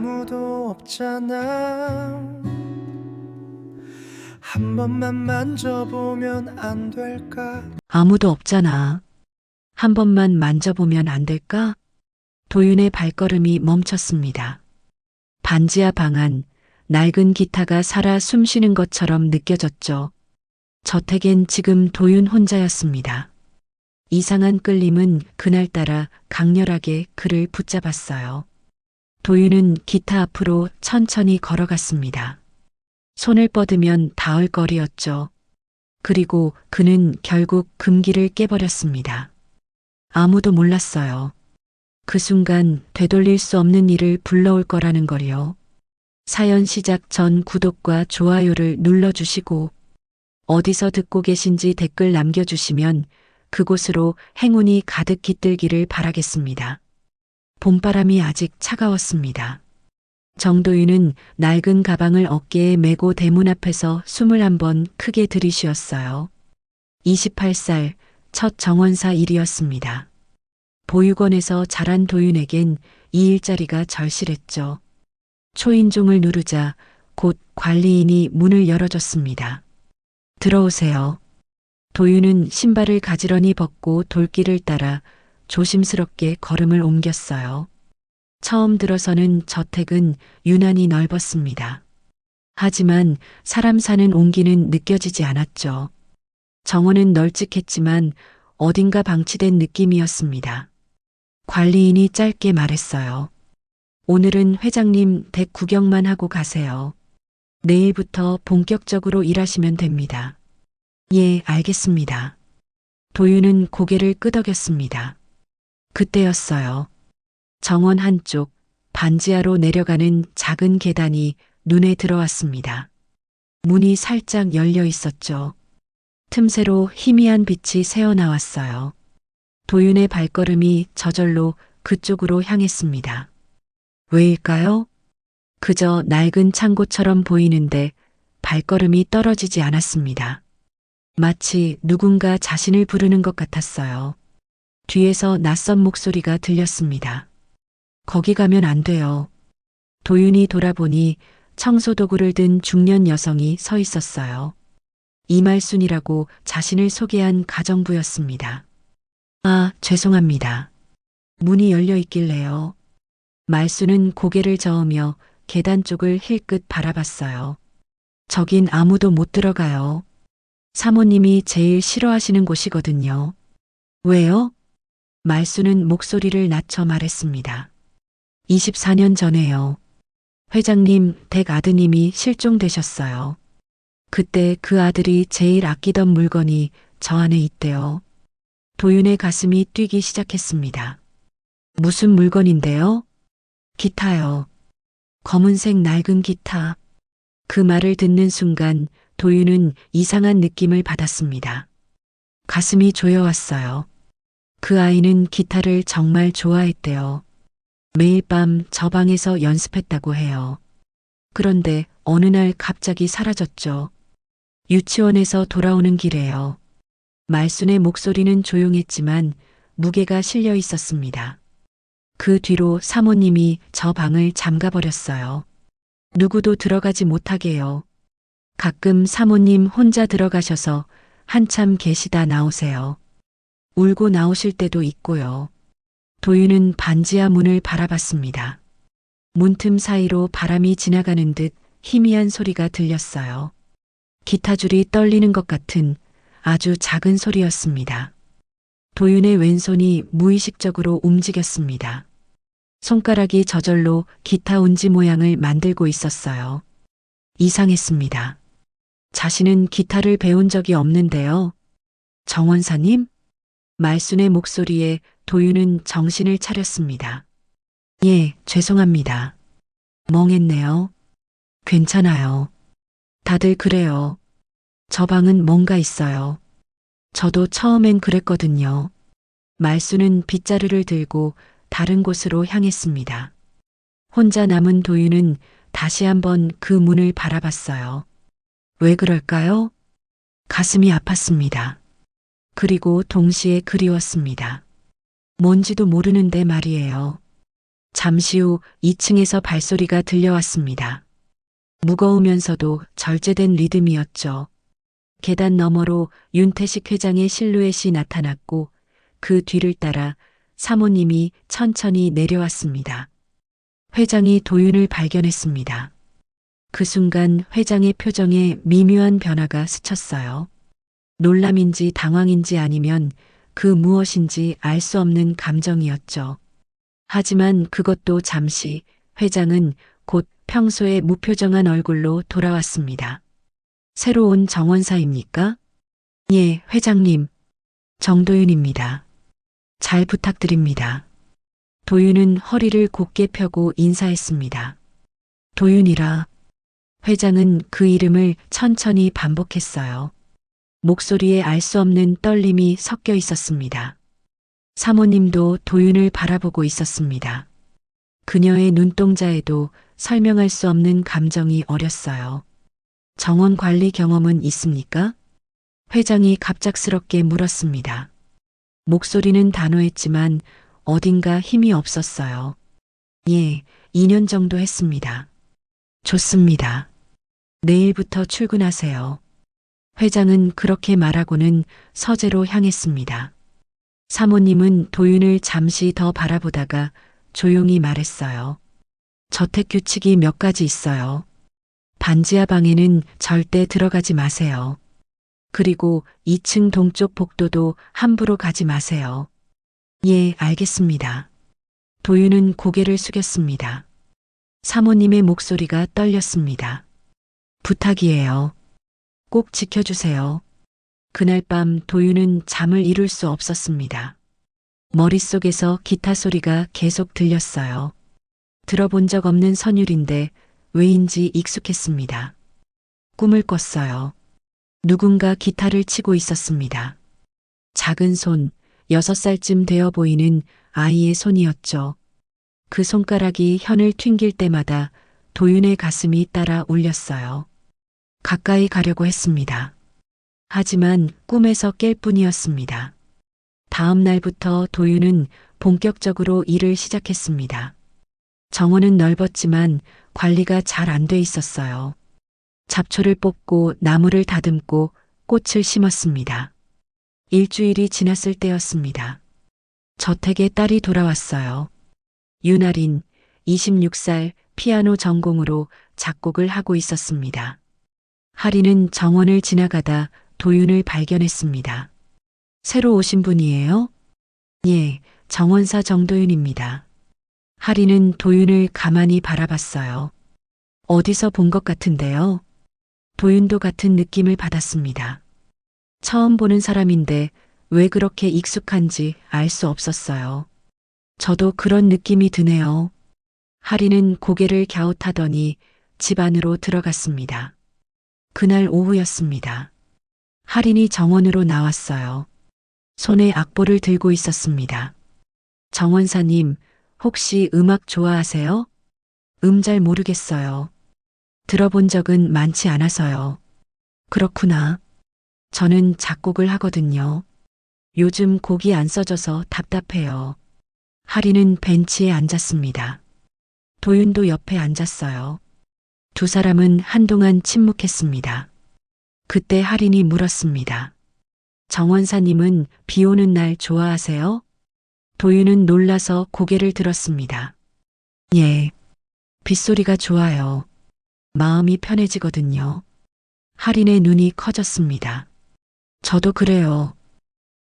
아무도 없잖아 한 번만 만져보면 안 될까 아무도 없잖아. 한 번만 만져보면 안 될까? 도윤의 발걸음이 멈췄습니다. 반지하 방 안, 낡은 기타가 살아 숨쉬는 것처럼 느껴졌죠. 저택엔 지금 도윤 혼자였습니다. 이상한 끌림은 그날따라 강렬하게 그를 붙잡았어요. 도윤은 기타 앞으로 천천히 걸어갔습니다. 손을 뻗으면 닿을 거리였죠. 그리고 그는 결국 금기를 깨버렸습니다. 아무도 몰랐어요. 그 순간 되돌릴 수 없는 일을 불러올 거라는 걸요. 사연 시작 전 구독과 좋아요를 눌러주시고 어디서 듣고 계신지 댓글 남겨주시면 그곳으로 행운이 가득 깃들기를 바라겠습니다. 봄바람이 아직 차가웠습니다. 정도윤은 낡은 가방을 어깨에 메고 대문 앞에서 숨을 한번 크게 들이쉬었어요. 28살 첫 정원사 일이었습니다. 보육원에서 자란 도윤에겐 이 일자리가 절실했죠. 초인종을 누르자 곧 관리인이 문을 열어줬습니다. 들어오세요. 도윤은 신발을 가지런히 벗고 돌길을 따라 조심스럽게 걸음을 옮겼어요. 처음 들어서는 저택은 유난히 넓었습니다. 하지만 사람 사는 온기는 느껴지지 않았죠. 정원은 널찍했지만 어딘가 방치된 느낌이었습니다. 관리인이 짧게 말했어요. 오늘은 회장님 댁 구경만 하고 가세요. 내일부터 본격적으로 일하시면 됩니다. 예, 알겠습니다. 도윤은 고개를 끄덕였습니다. 그때였어요. 정원 한쪽 반지하로 내려가는 작은 계단이 눈에 들어왔습니다. 문이 살짝 열려 있었죠. 틈새로 희미한 빛이 새어나왔어요. 도윤의 발걸음이 저절로 그쪽으로 향했습니다. 왜일까요? 그저 낡은 창고처럼 보이는데 발걸음이 떨어지지 않았습니다. 마치 누군가 자신을 부르는 것 같았어요. 뒤에서 낯선 목소리가 들렸습니다. 거기 가면 안 돼요. 도윤이 돌아보니 청소도구를 든 중년 여성이 서 있었어요. 이말순이라고 자신을 소개한 가정부였습니다. 아, 죄송합니다. 문이 열려 있길래요. 말순은 고개를 저으며 계단 쪽을 힐끗 바라봤어요. 저긴 아무도 못 들어가요. 사모님이 제일 싫어하시는 곳이거든요. 왜요? 말순은 목소리를 낮춰 말했습니다. 24년 전에요. 회장님 댁 아드님이 실종되셨어요. 그때 그 아들이 제일 아끼던 물건이 저 안에 있대요. 도윤의 가슴이 뛰기 시작했습니다. 무슨 물건인데요? 기타요. 검은색 낡은 기타. 그 말을 듣는 순간 도윤은 이상한 느낌을 받았습니다. 가슴이 조여왔어요. 그 아이는 기타를 정말 좋아했대요. 매일 밤 저 방에서 연습했다고 해요. 그런데 어느 날 갑자기 사라졌죠. 유치원에서 돌아오는 길에요. 말순의 목소리는 조용했지만 무게가 실려 있었습니다. 그 뒤로 사모님이 저 방을 잠가버렸어요. 누구도 들어가지 못하게요. 가끔 사모님 혼자 들어가셔서 한참 계시다 나오세요. 울고 나오실 때도 있고요. 도윤은 반지하 문을 바라봤습니다. 문틈 사이로 바람이 지나가는 듯 희미한 소리가 들렸어요. 기타줄이 떨리는 것 같은 아주 작은 소리였습니다. 도윤의 왼손이 무의식적으로 움직였습니다. 손가락이 저절로 기타 운지 모양을 만들고 있었어요. 이상했습니다. 자신은 기타를 배운 적이 없는데요. 정원사님? 말순의 목소리에 도윤은 정신을 차렸습니다. 예, 죄송합니다. 멍했네요. 괜찮아요. 다들 그래요. 저 방은 뭔가 있어요. 저도 처음엔 그랬거든요. 말수는 빗자루를 들고 다른 곳으로 향했습니다. 혼자 남은 도윤은 다시 한번 그 문을 바라봤어요. 왜 그럴까요? 가슴이 아팠습니다. 그리고 동시에 그리웠습니다. 뭔지도 모르는데 말이에요. 잠시 후 2층에서 발소리가 들려왔습니다. 무거우면서도 절제된 리듬이었죠. 계단 너머로 윤태식 회장의 실루엣이 나타났고 그 뒤를 따라 사모님이 천천히 내려왔습니다. 회장이 도윤을 발견했습니다. 그 순간 회장의 표정에 미묘한 변화가 스쳤어요. 놀람인지 당황인지 아니면 그 무엇인지 알 수 없는 감정이었죠. 하지만 그것도 잠시 회장은 곧 평소의 무표정한 얼굴로 돌아왔습니다. 새로운 정원사입니까? 예, 회장님. 정도윤입니다. 잘 부탁드립니다. 도윤은 허리를 곧게 펴고 인사했습니다. 도윤이라. 회장은 그 이름을 천천히 반복했어요. 목소리에 알 수 없는 떨림이 섞여 있었습니다. 사모님도 도윤을 바라보고 있었습니다. 그녀의 눈동자에도 설명할 수 없는 감정이 어렸어요. 정원 관리 경험은 있습니까? 회장이 갑작스럽게 물었습니다. 목소리는 단호했지만 어딘가 힘이 없었어요. 예, 2년 정도 했습니다. 좋습니다. 내일부터 출근하세요. 회장은 그렇게 말하고는 서재로 향했습니다. 사모님은 도윤을 잠시 더 바라보다가 조용히 말했어요. 저택 규칙이 몇 가지 있어요. 반지하 방에는 절대 들어가지 마세요. 그리고 2층 동쪽 복도도 함부로 가지 마세요. 예, 알겠습니다. 도윤은 고개를 숙였습니다. 사모님의 목소리가 떨렸습니다. 부탁이에요. 꼭 지켜주세요. 그날 밤 도윤은 잠을 이룰 수 없었습니다. 머릿속에서 기타 소리가 계속 들렸어요. 들어본 적 없는 선율인데 왜인지 익숙했습니다. 꿈을 꿨어요. 누군가 기타를 치고 있었습니다. 작은 손, 여섯 살쯤 되어 보이는 아이의 손이었죠. 그 손가락이 현을 튕길 때마다 도윤의 가슴이 따라 울렸어요. 가까이 가려고 했습니다. 하지만 꿈에서 깰 뿐이었습니다. 다음 날부터 도윤은 본격적으로 일을 시작했습니다. 정원은 넓었지만 관리가 잘 안 돼 있었어요. 잡초를 뽑고 나무를 다듬고 꽃을 심었습니다. 일주일이 지났을 때였습니다. 저택에 딸이 돌아왔어요. 유나린, 26살 피아노 전공으로 작곡을 하고 있었습니다. 하리는 정원을 지나가다 도윤을 발견했습니다. 새로 오신 분이에요? 예, 정원사 정도윤입니다. 하리는 도윤을 가만히 바라봤어요. 어디서 본 것 같은데요? 도윤도 같은 느낌을 받았습니다. 처음 보는 사람인데 왜 그렇게 익숙한지 알 수 없었어요. 저도 그런 느낌이 드네요. 하리는 고개를 갸웃하더니 집 안으로 들어갔습니다. 그날 오후였습니다. 할인이 정원으로 나왔어요. 손에 악보를 들고 있었습니다. 정원사님, 혹시 음악 좋아하세요? 음 잘 모르겠어요. 들어본 적은 많지 않아서요. 그렇구나. 저는 작곡을 하거든요. 요즘 곡이 안 써져서 답답해요. 하리는 벤치에 앉았습니다. 도윤도 옆에 앉았어요. 두 사람은 한동안 침묵했습니다. 그때 하린이 물었습니다. 정원사님은 비 오는 날 좋아하세요? 도윤은 놀라서 고개를 들었습니다. 예. 빗소리가 좋아요. 마음이 편해지거든요. 하린의 눈이 커졌습니다. 저도 그래요.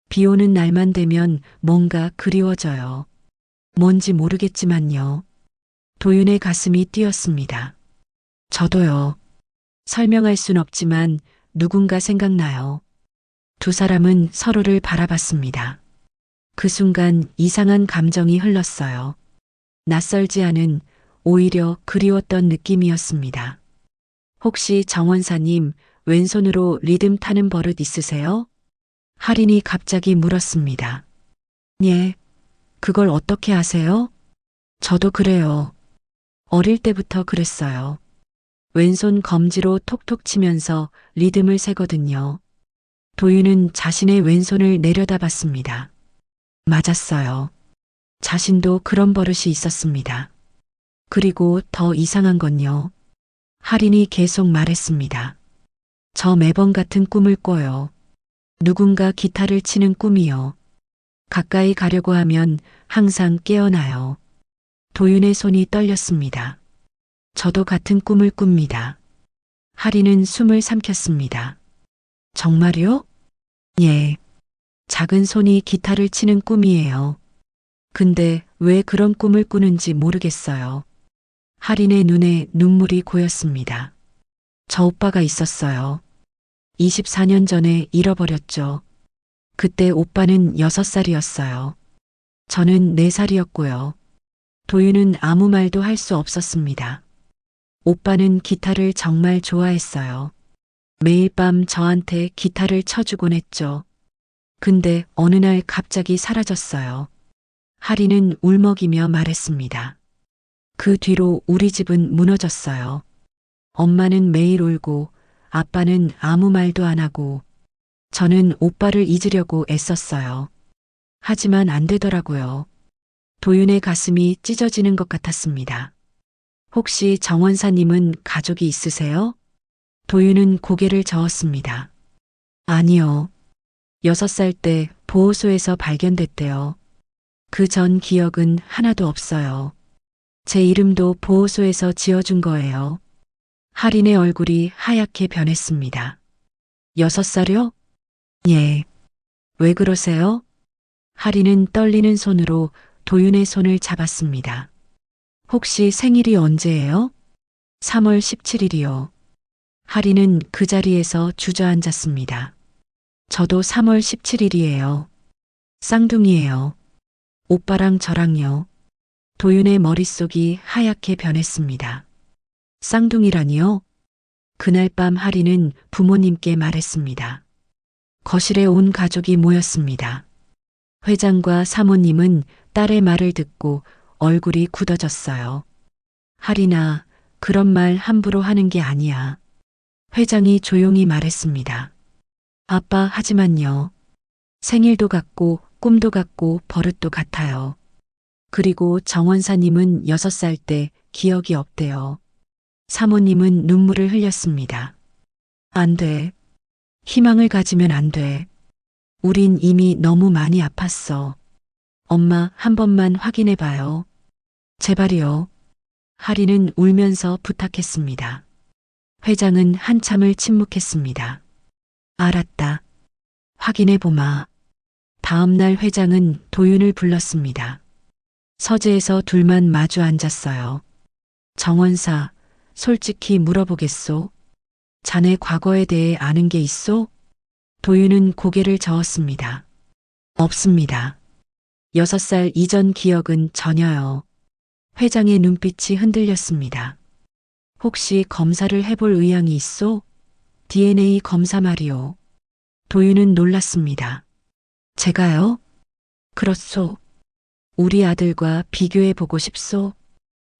비 오는 날만 되면 뭔가 그리워져요. 뭔지 모르겠지만요. 도윤의 가슴이 뛰었습니다. 저도요. 설명할 순 없지만 누군가 생각나요. 두 사람은 서로를 바라봤습니다. 그 순간 이상한 감정이 흘렀어요. 낯설지 않은 오히려 그리웠던 느낌이었습니다. 혹시 정원사님 왼손으로 리듬 타는 버릇 있으세요? 할인이 갑자기 물었습니다. 예. 그걸 어떻게 아세요? 저도 그래요. 어릴 때부터 그랬어요. 왼손 검지로 톡톡 치면서 리듬을 세거든요. 도윤은 자신의 왼손을 내려다봤습니다. 맞았어요. 자신도 그런 버릇이 있었습니다. 그리고 더 이상한 건요. 할인이 계속 말했습니다. 저 매번 같은 꿈을 꿔요. 누군가 기타를 치는 꿈이요. 가까이 가려고 하면 항상 깨어나요. 도윤의 손이 떨렸습니다. 저도 같은 꿈을 꿉니다. 할인은 숨을 삼켰습니다. 정말요? 예. 작은 손이 기타를 치는 꿈이에요. 근데 왜 그런 꿈을 꾸는지 모르겠어요. 할인의 눈에 눈물이 고였습니다. 저 오빠가 있었어요. 24년 전에 잃어버렸죠. 그때 오빠는 6살이었어요. 저는 4살이었고요. 도윤은 아무 말도 할 수 없었습니다. 오빠는 기타를 정말 좋아했어요. 매일 밤 저한테 기타를 쳐주곤 했죠. 근데 어느 날 갑자기 사라졌어요. 하리는 울먹이며 말했습니다. 그 뒤로 우리 집은 무너졌어요. 엄마는 매일 울고 아빠는 아무 말도 안 하고 저는 오빠를 잊으려고 애썼어요. 하지만 안 되더라고요. 도윤의 가슴이 찢어지는 것 같았습니다. 혹시 정원사님은 가족이 있으세요? 도윤은 고개를 저었습니다. 아니요. 여섯 살 때 보호소에서 발견됐대요. 그 전 기억은 하나도 없어요. 제 이름도 보호소에서 지어준 거예요. 할인의 얼굴이 하얗게 변했습니다. 여섯 살요? 예. 왜 그러세요? 할인은 떨리는 손으로 도윤의 손을 잡았습니다. 혹시 생일이 언제예요? 3월 17일이요. 할인은 그 자리에서 주저앉았습니다. 저도 3월 17일이에요. 쌍둥이에요. 오빠랑 저랑요. 도윤의 머릿속이 하얗게 변했습니다. 쌍둥이라니요? 그날 밤 하리는 부모님께 말했습니다. 거실에 온 가족이 모였습니다. 회장과 사모님은 딸의 말을 듣고 얼굴이 굳어졌어요. 하리나, 그런 말 함부로 하는 게 아니야. 회장이 조용히 말했습니다. 아빠, 하지만요. 생일도 같고, 꿈도 같고, 버릇도 같아요. 그리고 정원사님은 여섯 살때 기억이 없대요. 사모님은 눈물을 흘렸습니다. 안 돼. 희망을 가지면 안 돼. 우린 이미 너무 많이 아팠어. 엄마 한 번만 확인해 봐요. 제발이요. 하리는 울면서 부탁했습니다. 회장은 한참을 침묵했습니다. 알았다. 확인해 보마. 다음 날 회장은 도윤을 불렀습니다. 서재에서 둘만 마주 앉았어요. 정원사, 솔직히 물어보겠소. 자네 과거에 대해 아는 게 있소? 도윤은 고개를 저었습니다. 없습니다. 여섯 살 이전 기억은 전혀요. 회장의 눈빛이 흔들렸습니다. 혹시 검사를 해볼 의향이 있소? DNA 검사 말이오. 도윤은 놀랐습니다. 제가요? 그렇소. 우리 아들과 비교해 보고 싶소?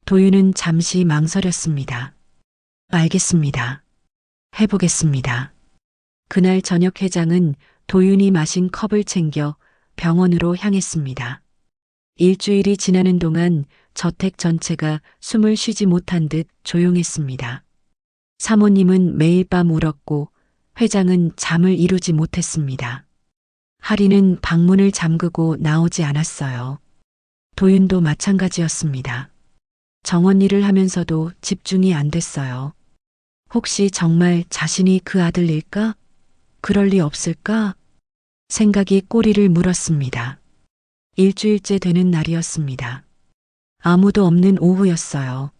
도윤은 잠시 망설였습니다. 알겠습니다. 해보겠습니다. 그날 저녁 회장은 도윤이 마신 컵을 챙겨 병원으로 향했습니다. 일주일이 지나는 동안 저택 전체가 숨을 쉬지 못한 듯 조용했습니다. 사모님은 매일 밤 울었고 회장은 잠을 이루지 못했습니다. 하리는 방문을 잠그고 나오지 않았어요. 도윤도 마찬가지였습니다. 정원 일을 하면서도 집중이 안 됐어요. 혹시 정말 자신이 그 아들일까? 그럴 리 없을까? 생각이 꼬리를 물었습니다. 일주일째 되는 날이었습니다. 아무도 없는 오후였어요.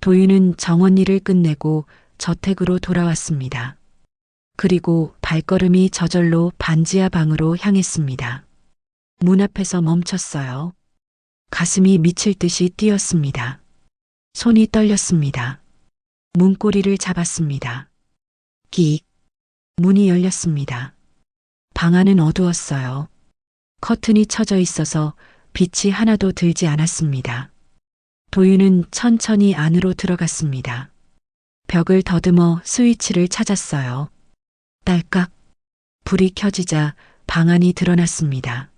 도윤은 정원 일을 끝내고 저택으로 돌아왔습니다. 그리고 발걸음이 저절로 반지하 방으로 향했습니다. 문 앞에서 멈췄어요. 가슴이 미칠 듯이 뛰었습니다. 손이 떨렸습니다. 문고리를 잡았습니다. 끽. 문이 열렸습니다. 방 안은 어두웠어요. 커튼이 쳐져 있어서 빛이 하나도 들지 않았습니다. 도윤은 천천히 안으로 들어갔습니다. 벽을 더듬어 스위치를 찾았어요. 딸깍. 불이 켜지자 방 안이 드러났습니다.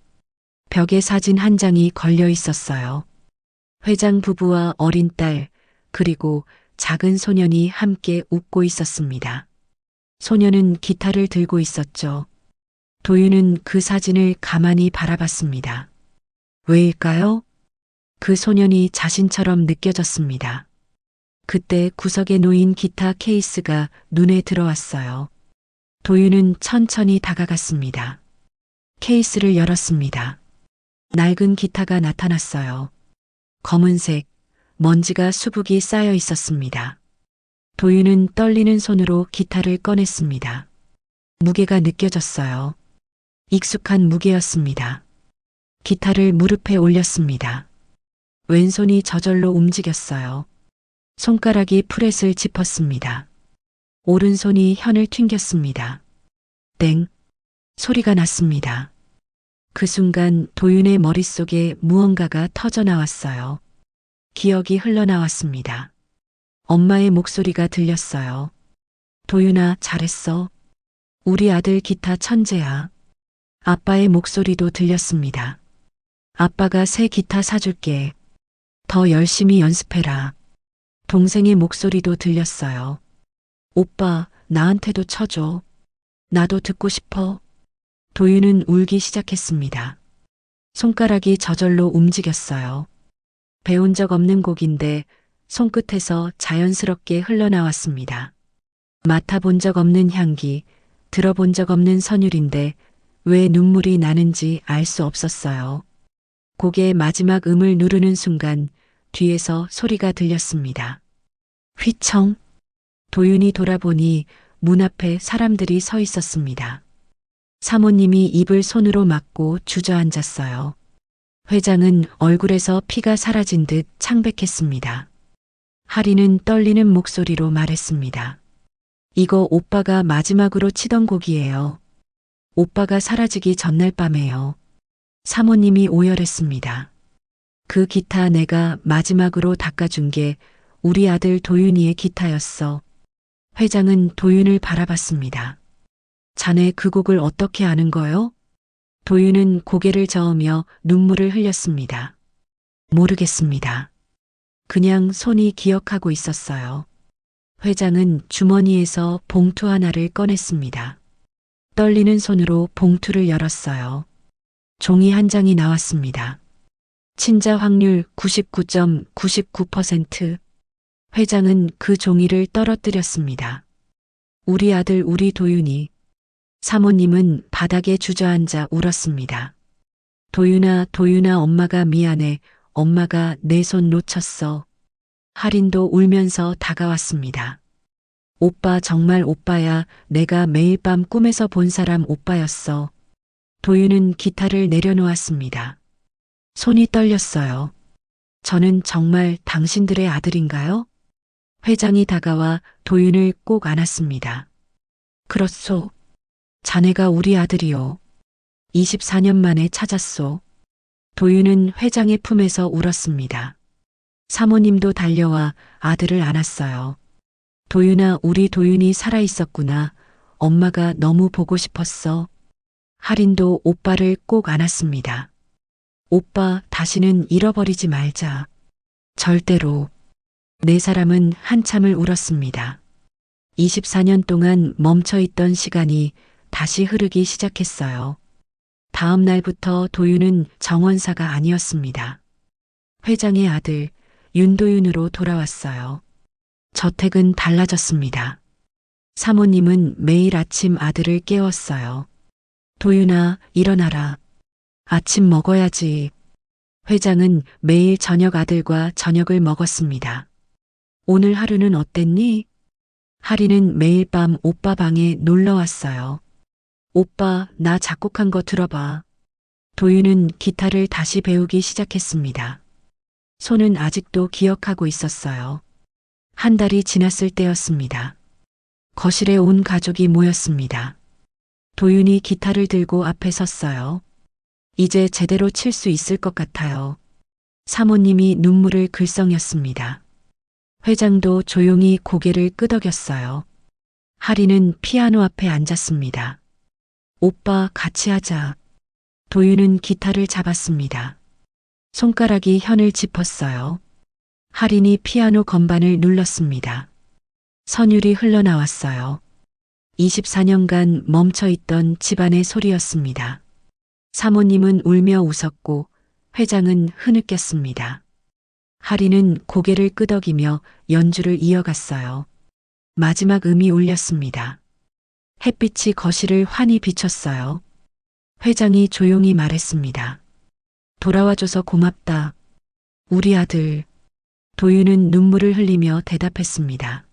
벽에 사진 한 장이 걸려 있었어요. 회장 부부와 어린 딸, 그리고 작은 소년이 함께 웃고 있었습니다. 소년은 기타를 들고 있었죠. 도윤은 그 사진을 가만히 바라봤습니다. 왜일까요? 그 소년이 자신처럼 느껴졌습니다. 그때 구석에 놓인 기타 케이스가 눈에 들어왔어요. 도윤은 천천히 다가갔습니다. 케이스를 열었습니다. 낡은 기타가 나타났어요. 검은색, 먼지가 수북이 쌓여 있었습니다. 도윤은 떨리는 손으로 기타를 꺼냈습니다. 무게가 느껴졌어요. 익숙한 무게였습니다. 기타를 무릎에 올렸습니다. 왼손이 저절로 움직였어요. 손가락이 프렛을 짚었습니다. 오른손이 현을 튕겼습니다. 땡! 소리가 났습니다. 그 순간 도윤의 머릿속에 무언가가 터져 나왔어요. 기억이 흘러나왔습니다. 엄마의 목소리가 들렸어요. 도윤아, 잘했어. 우리 아들 기타 천재야. 아빠의 목소리도 들렸습니다. 아빠가 새 기타 사줄게. 더 열심히 연습해라. 동생의 목소리도 들렸어요. 오빠, 나한테도 쳐줘. 나도 듣고 싶어. 도윤은 울기 시작했습니다. 손가락이 저절로 움직였어요. 배운 적 없는 곡인데 손끝에서 자연스럽게 흘러나왔습니다. 맡아본 적 없는 향기, 들어본 적 없는 선율인데 왜 눈물이 나는지 알 수 없었어요. 곡의 마지막 음을 누르는 순간 뒤에서 소리가 들렸습니다. 휘청. 도윤이 돌아보니 문 앞에 사람들이 서 있었습니다. 사모님이 입을 손으로 막고 주저앉았어요. 회장은 얼굴에서 피가 사라진 듯 창백했습니다. 하리는 떨리는 목소리로 말했습니다. 이거 오빠가 마지막으로 치던 곡이에요. 오빠가 사라지기 전날 밤에요. 사모님이 오열했습니다. 그 기타 내가 마지막으로 닦아준 게 우리 아들 도윤이의 기타였어. 회장은 도윤을 바라봤습니다. 자네 그 곡을 어떻게 아는 거요? 도윤은 고개를 저으며 눈물을 흘렸습니다. 모르겠습니다. 그냥 손이 기억하고 있었어요. 회장은 주머니에서 봉투 하나를 꺼냈습니다. 떨리는 손으로 봉투를 열었어요. 종이 한 장이 나왔습니다. 친자 확률 99.99%. 회장은 그 종이를 떨어뜨렸습니다. 우리 아들 우리 도윤이. 사모님은 바닥에 주저앉아 울었습니다. 도윤아, 도윤아, 엄마가 미안해. 엄마가 내 손 놓쳤어. 할인도 울면서 다가왔습니다. 오빠 정말 오빠야. 내가 매일 밤 꿈에서 본 사람 오빠였어. 도윤은 기타를 내려놓았습니다. 손이 떨렸어요. 저는 정말 당신들의 아들인가요? 회장이 다가와 도윤을 꼭 안았습니다. 그렇소. 자네가 우리 아들이요. 24년 만에 찾았소. 도윤은 회장의 품에서 울었습니다. 사모님도 달려와 아들을 안았어요. 도윤아, 우리 도윤이 살아있었구나. 엄마가 너무 보고 싶었어. 할인도 오빠를 꼭 안았습니다. 오빠, 다시는 잃어버리지 말자. 절대로. 네 사람은 한참을 울었습니다. 24년 동안 멈춰있던 시간이 다시 흐르기 시작했어요. 다음 날부터 도윤은 정원사가 아니었습니다. 회장의 아들 윤도윤으로 돌아왔어요. 저택은 달라졌습니다. 사모님은 매일 아침 아들을 깨웠어요. 도윤아, 일어나라. 아침 먹어야지. 회장은 매일 저녁 아들과 저녁을 먹었습니다. 오늘 하루는 어땠니? 하리는 매일 밤 오빠 방에 놀러 왔어요. 오빠, 나 작곡한 거 들어봐. 도윤은 기타를 다시 배우기 시작했습니다. 손은 아직도 기억하고 있었어요. 한 달이 지났을 때였습니다. 거실에 온 가족이 모였습니다. 도윤이 기타를 들고 앞에 섰어요. 이제 제대로 칠 수 있을 것 같아요. 사모님이 눈물을 글썽였습니다. 회장도 조용히 고개를 끄덕였어요. 하리는 피아노 앞에 앉았습니다. 오빠 같이 하자. 도윤은 기타를 잡았습니다. 손가락이 현을 짚었어요. 할인이 피아노 건반을 눌렀습니다. 선율이 흘러나왔어요. 24년간 멈춰있던 집안의 소리였습니다. 사모님은 울며 웃었고 회장은 흐느꼈습니다. 할인은 고개를 끄덕이며 연주를 이어갔어요. 마지막 음이 울렸습니다. 햇빛이 거실을 환히 비췄어요. 회장이 조용히 말했습니다. 돌아와줘서 고맙다. 우리 아들. 도윤은 눈물을 흘리며 대답했습니다.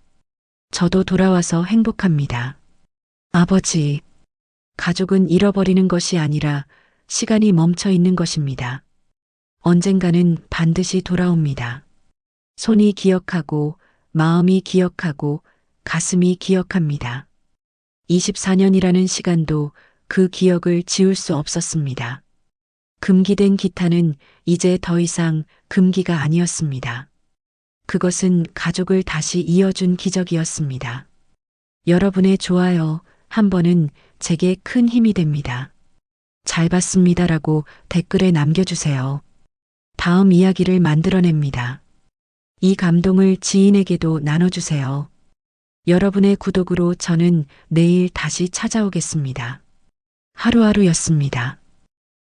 저도 돌아와서 행복합니다. 아버지. 가족은 잃어버리는 것이 아니라 시간이 멈춰 있는 것입니다. 언젠가는 반드시 돌아옵니다. 손이 기억하고, 마음이 기억하고, 가슴이 기억합니다. 24년이라는 시간도 그 기억을 지울 수 없었습니다. 금기된 기타는 이제 더 이상 금기가 아니었습니다. 그것은 가족을 다시 이어준 기적이었습니다. 여러분의 좋아요 한 번은 제게 큰 힘이 됩니다. 잘 봤습니다라고 댓글에 남겨주세요. 다음 이야기를 만들어냅니다. 이 감동을 지인에게도 나눠주세요. 여러분의 구독으로 저는 내일 다시 찾아오겠습니다. 하루하루였습니다.